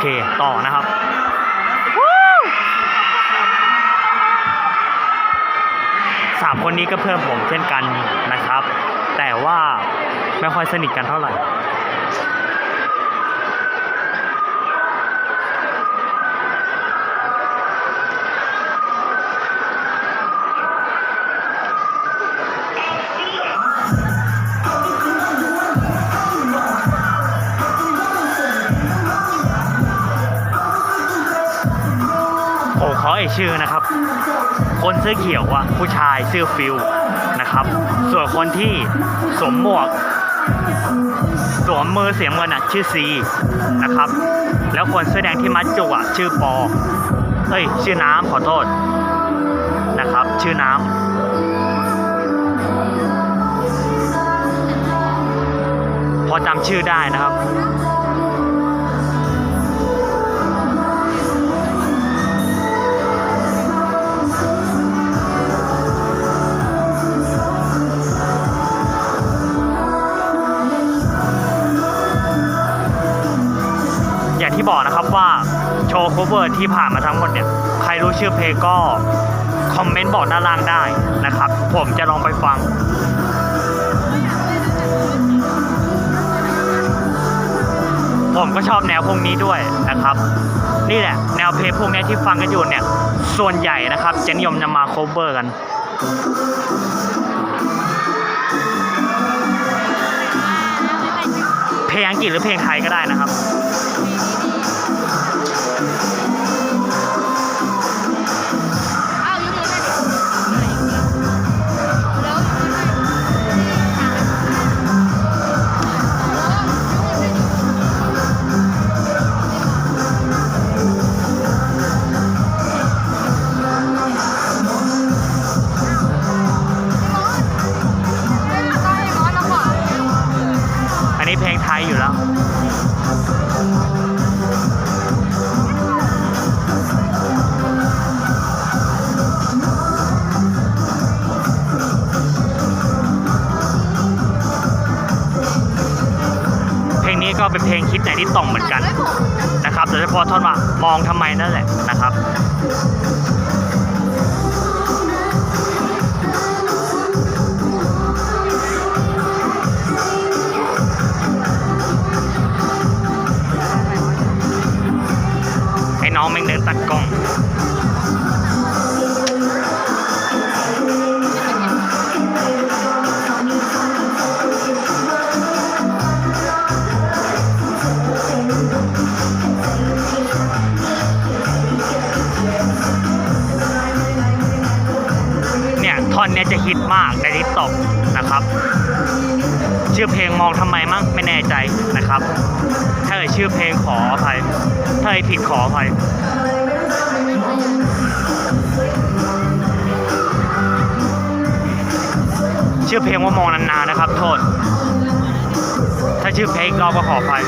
เค ต่อนะครับสามคนนี้ก็เพื่อนผมเช่นกันนะครับ แต่ว่าไม่ค่อยสนิทกันเท่าไหร่ ผมขอเอ่ยชื่อนะครับ คนเสื้อเขียวอะผู้ชายเสื้อฟิลนะครับ ส่วนคนที่สวมหมวก สวมมือเสียงเงินอะชื่อซีนะครับ แล้วคนเสื้อแดงที่มัดจุกอะชื่อปอเอ้ยชื่อน้ำขอโทษนะครับ ชื่อน้ำพอจำชื่อได้นะครับ ที่บอกนะครับว่าโชว์ cover ที่ผ่านมาทั้งหมดเนี่ย ใครรู้ชื่อเพลงก็คอมเมนต์บอกด้านล่างได้นะครับ ผมจะลองไปฟังผมก็ชอบแนวพวกนี้ด้วยนะครับ นี่แหละ แนวเพลงพวกนี้ที่ฟังกันอยู่เนี่ย ส่วนใหญ่นะครับจะนิยมนำมา cover กัน เพลงอังกฤษหรือเพลงไทยก็ได้นะครับ เพลงไทยอยู่แล้วเพลงนี้ก็เป็นเพลงคิดในที่ต่องเหมือนกันนะครับโดยเฉพาะท่อนว่ามองทำไมนั่นแหละนะครับ น้องแม่งเดินตัดกล้องเนี่ยท่อนเนี้ยจะฮิตมากในทิกตอก นะครับ ชื่อเพลงมองทำไมมั้งไม่แน่ใจนะครับ ถ้าเอ่ยชื่อเพลงขออภัยถ้าเอ่ยผิดขออภัยชื่อเพลงว่ามองนานๆนะครับ โทษ ถ้าชื่อเพลงอีกรอบก็ขออภัย